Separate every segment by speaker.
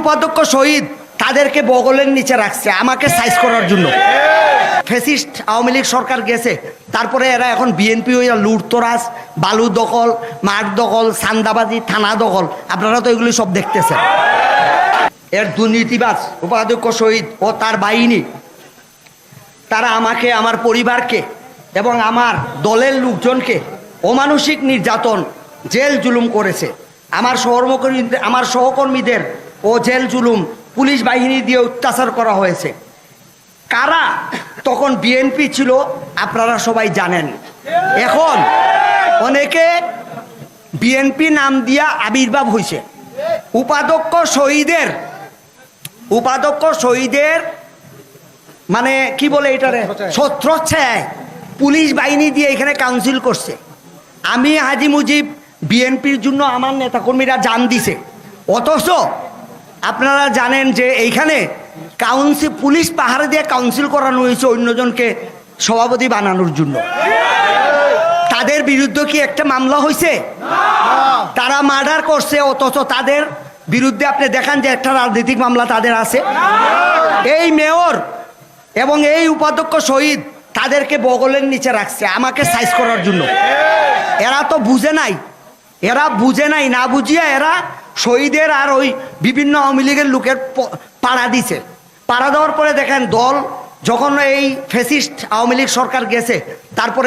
Speaker 1: উপাধ্যক্ষ শহীদ তাদেরকে বগলের নিচে রাখছে, আমাকে সাইজ করার জন্য। ফেসিস্ট আওয়ামী লীগ সরকার গেছে, তারপরে এরা এখন বিএনপি হইয়া লুটতরাজ বালু দখল, মাঠ দখল, সান্দাবাজি, থানা দখল, আপনারা তো এগুলি সব দেখতেছেন। এর দুর্নীতিবাজ উপাধ্যক্ষ শহীদ ও তার বাহিনী, তারা আমাকে, আমার পরিবারকে এবং আমার দলের লোকজনকে অমানসিক নির্যাতন, জেল জুলুম করেছে। আমার সহকর্মী আমার সহকর্মীদের ও জেল জুলুম পুলিশ বাহিনী দিয়ে অত্যাচার করা হয়েছে। কারা? তখন বিএনপি ছিল, আপনারা সবাই জানেন। এখন অনেকে বিএনপি নাম দিয়া আবির্ভাব হয়েছে উপাধ্যক্ষ শহীদের উপাধ্যক্ষ শহীদের মানে কি বলে এটারে? ছত্রচ্ছায় পুলিশ বাহিনী দিয়ে এখানে কাউন্সিল করছে। আমি হাজি মুজিব বিএনপির জন্য আমার নেতাকর্মীরা জান দিছে। অথচ আপনারা জানেন যে এইখানে কাউন্সিল পুলিশ পাহাড়ে দিয়ে কাউন্সিল করানো হয়েছে অন্যজনকে সভাপতি বানানোর জন্য। তাদের বিরুদ্ধে কি একটা মামলা হয়েছে? তারা মার্ডার করছে, অথচ তাদের বিরুদ্ধে আপনি দেখান যে একটা রাজনৈতিক মামলা তাদের আছে। এই মেয়র এবং এই উপাধ্যক্ষ শহীদ তাদেরকে বগলের নিচে রাখছে, আমাকে সাইজ করার জন্য। এরা তো বুঝে নাই। এরা বুঝে নাই, না বুঝিয়া এরা শহীদের আর ওই বিভিন্ন আওয়ামী লীগের লোকের পাড়া দিছে। পাড়া দেওয়ার পরে দেখেন দল যখন এই ফেসিস্ট আওয়ামী লীগ সরকার গেছে তারপরে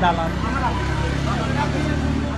Speaker 2: তোমাকে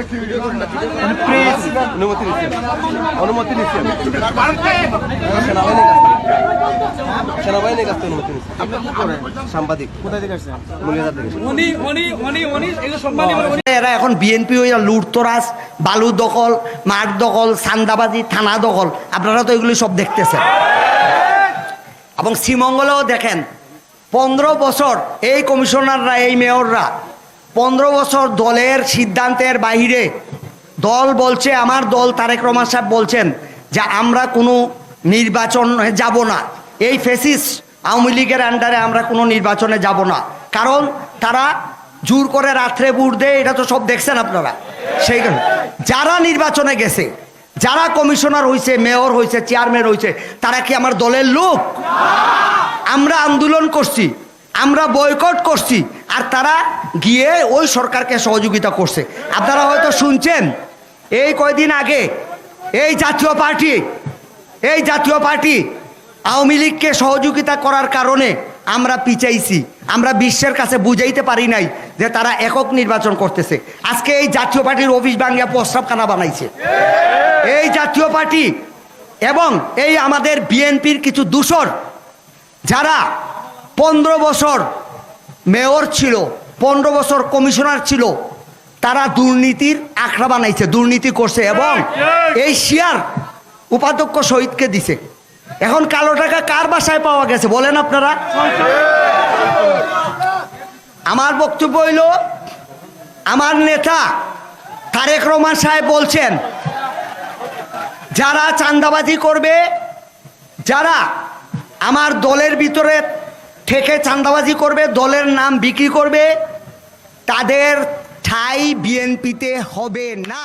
Speaker 2: কি ভিডিও করেন কথা
Speaker 3: অনুমতি নিচ্ছি অনুমতি নিচ্ছি আমি কাছ থেকে অনুমতি নিচ্ছি সাংবাদিক? কোথায় থেকে আসছেন? মলিয়াদার থেকে
Speaker 4: উনি উনি উনি উনি এগুলো সম্মানী
Speaker 1: এরা এখন বিএনপি হইয়া লুটতরাজ বালু দখল মাঠ দখল সান্দাবাজি থানা দখল। আপনারা তো এগুলি সব দেখতেছেন। এবং শ্রীমঙ্গলেও দেখেন পনেরো বছর এই কমিশনাররা এই মেয়ররা পনেরো বছর দলের সিদ্ধান্তের বাইরে দল বলছে আমার দল তারেক রহমান সাহেব বলছেন যে আমরা কোনো নির্বাচন যাব না। এই ফেসিস আওয়ামী লীগের আন্ডারে আমরা কোনো নির্বাচনে যাব না। কারণ তারা জোর করে রাত্রে বুট দেয়, এটা তো সব দেখছেন আপনারা। সেই যারা নির্বাচনে গেছে, যারা কমিশনার হয়েছে মেয়র হয়েছে চেয়ারম্যান হয়েছে তারা কি আমার দলের লোক? আমরা আন্দোলন করছি, আমরা বয়কট করছি, আর তারা গিয়ে ওই সরকারকে সহযোগিতা করছে। আপনারা হয়তো শুনছেন, এই কয়দিন আগে এই জাতীয় পার্টি, এই জাতীয় পার্টি আওয়ামী লীগকে সহযোগিতা করার কারণে আমরা পিচাইছি আমরা বিশ্বের কাছে বুঝাইতে পারি নাই যে তারা একক নির্বাচন করতেছে। আজকে এই জাতীয় পার্টির অফিস বাংলা প্রস্তাবখানা বানাইছে। এই জাতীয় পার্টি এবং এই আমাদের বিএনপির কিছু দূষর যারা পনেরো বছর মেয়র ছিল পনেরো বছর কমিশনার ছিল তারা দুর্নীতির আখড়া বানাইছে দুর্নীতি করছে এবং এই শেয়ার উপাধ্যক্ষ শহীদকে দিছে। এখন কালো টাকা কার বাসায় পাওয়া গেছে বলেন আপনারা? আমার বক্তব্য হইল, আমার নেতা তারেক রহমান সাহেব বলছেন, যারা চান্দাবাজি করবে, যারা আমার দলের ভিতরে থেকে চান্দাবাজি করবে, দলের নাম বিক্রি করবে, তাদের ঠাই বিএনপিতে হবে না।